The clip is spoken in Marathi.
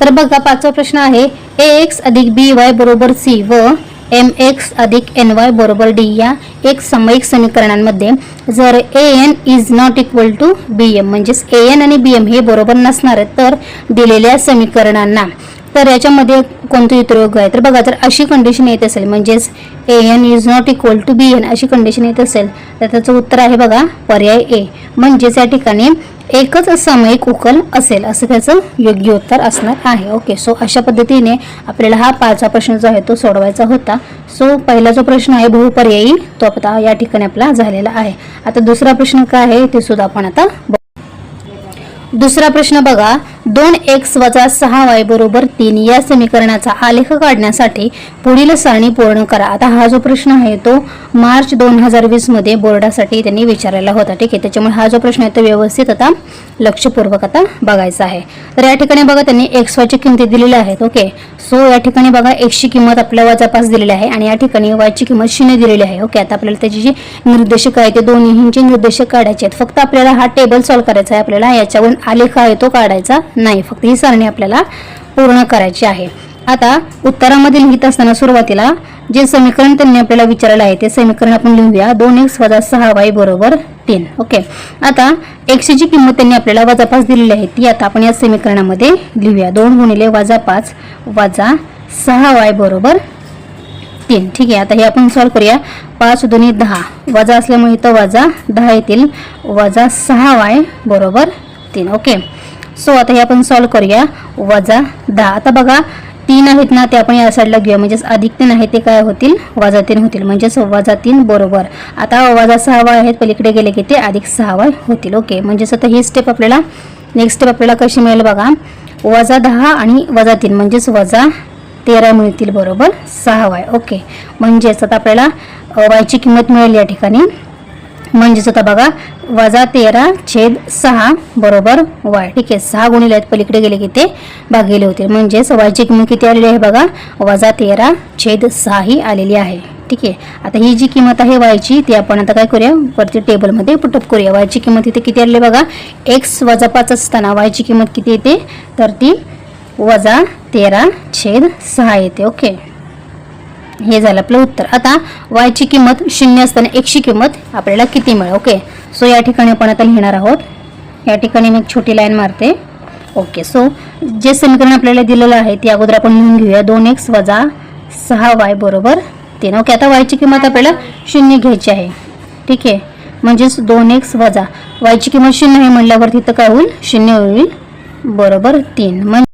तर बघा पाचवा प्रश्न आहे. ए एक्स अधिक बी वाय बरोबर सी व एम एक्स अधिक एन वाय बरोबर डी या एक सामयिक समीकरणांमध्ये. जर A N is not equal to B M म्हणजेच ए एन आणि बी एम हे बरोबर नसणार आहेत तर दिलेल्या समीकरणांना. तर याच्यामध्ये कोणतं युतरोग आहे तर बघा जर अशी कंडिशन येत असेल म्हणजेच A N is not equal to B N अशी कंडिशन येत असेल तर त्याचं उत्तर आहे बघा पर्याय ए म्हणजेच या ठिकाणी एकच सामायिक उकल असेल असं त्याचं योग्य उत्तर असणार आहे. ओके सो अशा पद्धतीने आपल्याला हा पाचवा प्रश्न जो आहे तो सोडवायचा होता. सो पहिला जो प्रश्न आहे बहुपर्यायी तो आता या ठिकाणी आपला झालेला आहे. आता दुसरा प्रश्न काय आहे ते सुद्धा आपण आता दुसरा प्रश्न बघा दोन एक्स वजा सहा वाय बरोबर तीन या समीकरणाचा आलेख काढण्यासाठी पुढील सारणी पूर्ण करा. आता हा जो प्रश्न आहे तो मार्च दोन हजार वीसमध्ये बोर्डासाठी त्यांनी विचारलेला होता. ठीक आहे त्याच्यामुळे हा जो प्रश्न आहे तो व्यवस्थित आता लक्षपूर्वक आता बघायचा आहे. तर या ठिकाणी बघा त्यांनी एक्स वायची किंमती दिलेल्या आहेत ओके. सो या ठिकाणी बघा एक्सची किंमत आपल्या वजा पाच दिलेली आहे आणि या ठिकाणी वायची किंमत शून्य दिलेली आहे ओके. आता आपल्याला त्याची जी निर्देशक आहे ते दोन्हींचे निर्देशक काढायचे आहेत. फक्त आपल्याला हा टेबल सॉल्व्ह करायचा आहे आपल्याला याच्यावरून आलेख आहे तो काढायचा नाही फक्त ही सारणी आपल्याला पूर्ण करायची आहे. आता उत्तरामध्ये लिहित असताना सुरुवातीला जे समीकरण त्यांनी आपल्याला विचारलं आहे ते समीकरण आपण लिहूया. दोन एक्स वजा सहा वाय बरोबर तीन. ओके. आता एक्सची जी किंमत त्यांनी आपल्याला वजा पाच दिलेली आहे ती आता आपण या समीकरणामध्ये लिहूया. दोन गुणिले वजा पाच वजा सहा वाय बरोबर तीन. ठीक आहे आता हे आपण सॉल्व्ह करूया. पाच दोन्ही दहा. वजा असल्यामुळे इथं वजा दहा येतील. वजा सहा वाय बरोबर तीन. ओके. सो आता हे आपण सॉल्व्ह करूया. वजा दहा. आता बघा तीन आहेत ना ते आपण या साईडला घेऊया. म्हणजेच अधिक तीन आहे ते काय होतील? वजा तीन होतील. म्हणजेच वजा तीन बरोबर. आता वजा सहावा आहेत पलीकडे गेले की ते अधिक सहावा होतील. ओके म्हणजेच आता ही स्टेप आपल्याला नेक्स्ट स्टेप आपल्याला कशी मिळेल बघा. वजा दहा आणि वजा तीन. म्हणजेच वजा तेरा मिळतील बरोबर सहा वाय. ओके म्हणजेच आता आपल्याला वायची किंमत मिळेल या ठिकाणी. म्हणजेच आता बघा वजा तेरा छेद सहा बरोबर वाय. ठीक आहे सहा गुणिले आहेत पलीकडे गेले की ते भागिले होते. म्हणजेच वायची किंमत किती आलेली आहे बघा वजा तेरा छेद सहा ही आलेली आहे. ठीक आहे आता ही जी किंमत आहे वायची ती आपण आता काय करूया वरती टेबलमध्ये पुटअप करूया. वायची किंमत इथे किती आलेली आहे बघा एक्स वजा पाच असताना वायची किंमत किती येते? तर ती वजा तेरा छेद सहा येते. ओके. हे झालं आपलं उत्तर. आता वायची किंमत शून्य असताना एकशी किंमत आपल्याला किती मिळेल? ओके सो या ठिकाणी आपण आता लिहिणार आहोत. या ठिकाणी मी एक छोटी लाईन मारते. ओके सो जे समीकरण आपल्याला दिलेलं आहे ते अगोदर आपण लिहून घेऊया. दोन एक्स वजा सहा वाय बरोबर तीन. ओके आता वायची किंमत आपल्याला शून्य घ्यायची आहे. ठीक आहे? म्हणजेच दोन एक्स वजा वायची किंमत शून्य आहे म्हणल्यावर तिथं काय होईल? शून्य होईल. बरोबर तीन. म्हणजे